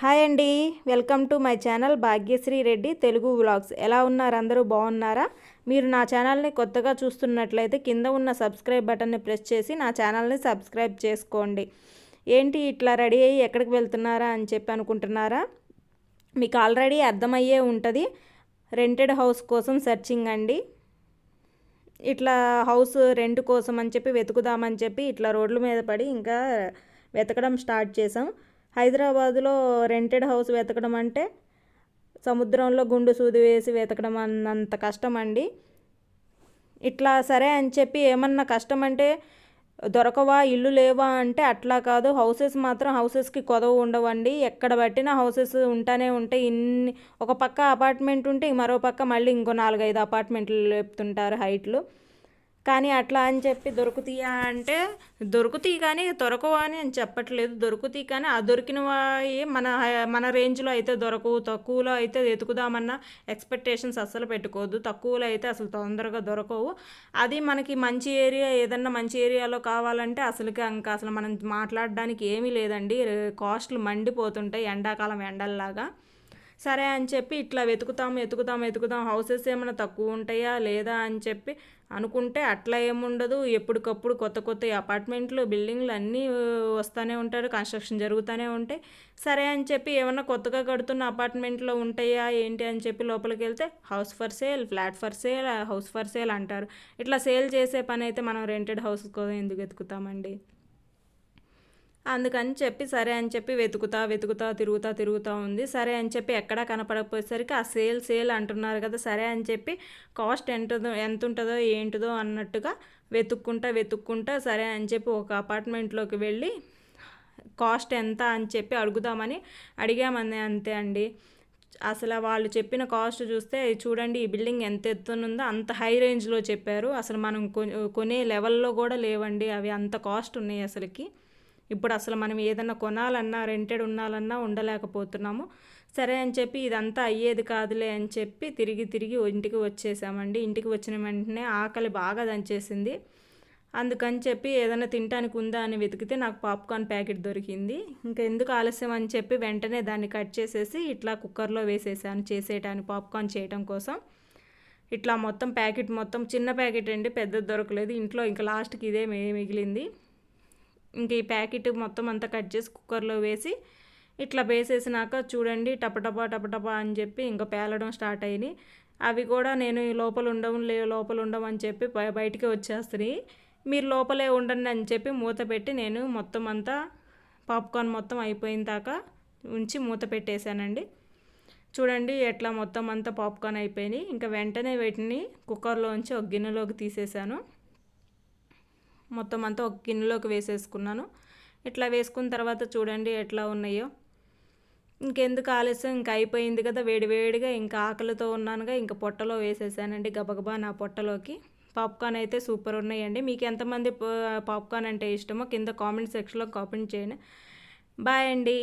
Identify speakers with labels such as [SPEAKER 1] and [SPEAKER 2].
[SPEAKER 1] Hi అండి. Welcome to my channel Bhagyashree Reddy Telugu vlogs. ఎలా ఉన్నారు? అందరూ బాగున్నారా? మీరు నా ఛానల్ని కొత్తగా చూస్తున్నట్లయితే కింద ఉన్న సబ్స్క్రైబ్ బటన్ని ప్రెస్ చేసి నా ఛానల్ని సబ్స్క్రైబ్ చేసుకోండి. ఏంటి ఇట్లా రెడీ అయ్యి ఎక్కడికి వెళ్తున్నారా అని చెప్పి అనుకుంటున్నారా? మీకు ఆల్రెడీ అర్థమయ్యే ఉంటుంది. రెంటెడ్ హౌస్ కోసం సెర్చింగ్ అండి. ఇట్లా హౌస్ రెంట్ కోసం అని చెప్పి వెతుకుదామని చెప్పి ఇట్లా రోడ్ల మీద పడి ఇంకా వెతకడం స్టార్ట్ చేసాం హైదరాబాదులో రెంటెడ్ హౌస్ వెతకడం అంటే సముద్రంలో గుండు సూది వేసి వెతకడం అన్నంత కష్టం అండి ఇట్లా సరే అని చెప్పి ఏమన్నా కష్టం అంటే దొరకవా ఇల్లు లేవా అంటే అట్లా కాదు. హౌసెస్ మాత్రం హౌసెస్కి కొదవ ఉండవండి. ఎక్కడ పట్టినా హౌసెస్ ఉంటానే ఉంటాయి. ఇన్ని ఒక పక్క అపార్ట్మెంట్ ఉంటే మరో పక్క మళ్ళీ ఇంకో నాలుగైదు అపార్ట్మెంట్లు లేపుతుంటారు హైట్లు. కానీ అట్లా అని చెప్పి దొరుకుతాయా అంటే దొరుకుతాయి కానీ దొరకవు అని అని చెప్పట్లేదు. దొరుకుతాయి కానీ ఆ దొరికినవి మన మన రేంజ్లో అయితే దొరకవు తక్కువలో అయితే వెతుకుదామన్న ఎక్స్పెక్టేషన్స్ అస్సలు పెట్టుకోవద్దు. తక్కువలో అయితే అసలు తొందరగా దొరకవు. అది మనకి మంచి ఏరియా ఏదన్నా మంచి ఏరియాలో కావాలంటే అసలుకి ఇంకా అసలు మనం మాట్లాడడానికి ఏమీ లేదండి. కాస్ట్లు మండిపోతుంటాయి ఎండాకాలం ఎండల్లాగా. సరే అని చెప్పి ఇట్లా వెతుకుతాం వెతుకుతాం వెతుకుతాం. హౌసెస్ ఏమైనా తక్కువ ఉంటాయా లేదా అని చెప్పి అనుకుంటే అట్లా ఏముండదు. ఎప్పటికప్పుడు కొత్త కొత్త అపార్ట్మెంట్లు బిల్డింగ్లు అన్నీ వస్తూనే ఉంటారు కన్స్ట్రక్షన్ జరుగుతూనే ఉంటాయి. సరే అని చెప్పి ఏమన్నా కొత్తగా కడుతున్న అపార్ట్మెంట్లో ఉంటాయా ఏంటి అని చెప్పి లోపలికి వెళ్తే house for sale flat for sale house for sale అంటారు. ఇట్లా సేల్ చేసే పని అయితే మనం రెంటెడ్ హౌస్ కోసం ఎందుకు వెతుకుతామండి? అందుకని చెప్పి సరే అని చెప్పి వెతుకుతా వెతుకుతా తిరుగుతా తిరుగుతూ ఉంది. సరే అని చెప్పి ఎక్కడా కనపడకపోయేసరికి ఆ సేల్ సేల్ అంటున్నారు కదా సరే అని చెప్పి కాస్ట్ ఎంతదో ఎంత ఉంటుందో ఏంటిదో అన్నట్టుగా వెతుక్కుంటా వెతుక్కుంటా సరే అని చెప్పి ఒక అపార్ట్మెంట్లోకి వెళ్ళి కాస్ట్ ఎంత అని చెప్పి అడుగుదామని అడిగామని అంతే అండి. అసలు వాళ్ళు చెప్పిన కాస్ట్ చూస్తే చూడండి ఈ బిల్డింగ్ ఎంత ఎత్తునుందో అంత హై రేంజ్లో చెప్పారు. అసలు మనం కొనే లెవెల్లో కూడా లేవండి. అవి అంత కాస్ట్ ఉన్నాయి అసలుకి. ఇప్పుడు అసలు మనం ఏదన్నా కొనాలన్నా రెంటెడ్ ఉండాలన్నా ఉండలేకపోతున్నాము. సరే అని చెప్పి ఇదంతా అయ్యేది కాదులే అని చెప్పి తిరిగి తిరిగి ఇంటికి వచ్చేసామండి. ఇంటికి వచ్చిన వెంటనే ఆకలి బాగా దంచేసింది. అందుకని చెప్పి ఏదైనా తినడానికి ఉందా అని వెతికితే నాకు పాప్కార్న్ ప్యాకెట్ దొరికింది. ఇంకా ఎందుకు ఆలస్యం అని చెప్పి వెంటనే దాన్ని కట్ చేసేసి ఇట్లా కుక్కర్లో వేసేసాను చేసేయటానికి పాప్కార్న్ చేయటం కోసం. ఇట్లా మొత్తం ప్యాకెట్ మొత్తం చిన్న ప్యాకెట్ అండి పెద్దది దొరకలేదు. ఇంట్లో ఇంకా లాస్ట్కి ఇదే మిగిలింది. ఇంక ఈ ప్యాకెట్ మొత్తం అంతా కట్ చేసి కుక్కర్లో వేసి ఇట్లా వేసేసినాక చూడండి టపటపా టపటపా అని చెప్పి ఇంకా పేలడం స్టార్ట్ అయినాయి అవి కూడా నేను లోపల ఉండవు లే లోపల ఉండవు అని చెప్పి బయటికి వచ్చేస్తున్నాయి. మీరు లోపలే ఉండండి అని చెప్పి మూత పెట్టి నేను మొత్తం అంతా పాప్కార్న్ మొత్తం అయిపోయిన దాకా ఉంచి మూత పెట్టేశానండి. చూడండి ఎట్లా మొత్తం అంతా పాప్కార్న్ అయిపోయినాయి. ఇంకా వెంటనే వీటిని కుక్కర్లోంచి ఒక గిన్నెలోకి తీసేసాను మొత్తం అంతా ఒక గిన్నెలోకి వేసేసుకున్నాను. ఇట్లా వేసుకున్న తర్వాత చూడండి ఎట్లా ఉన్నాయో. ఇంకెందుకు ఆలస్యం? ఇంకా అయిపోయింది కదా వేడివేడిగా ఇంకా ఆకలితో ఉన్నానుగా ఇంకా పొట్టలో వేసేసానండి గబగబా నా పొట్టలోకి. పాప్కార్న్ అయితే సూపర్ ఉన్నాయండి. మీకు ఎంతమంది పాప్కార్న్ అంటే ఇష్టమో కింద కామెంట్ సెక్షన్లో కామెంట్ చేయండి. బాయ్ అండి.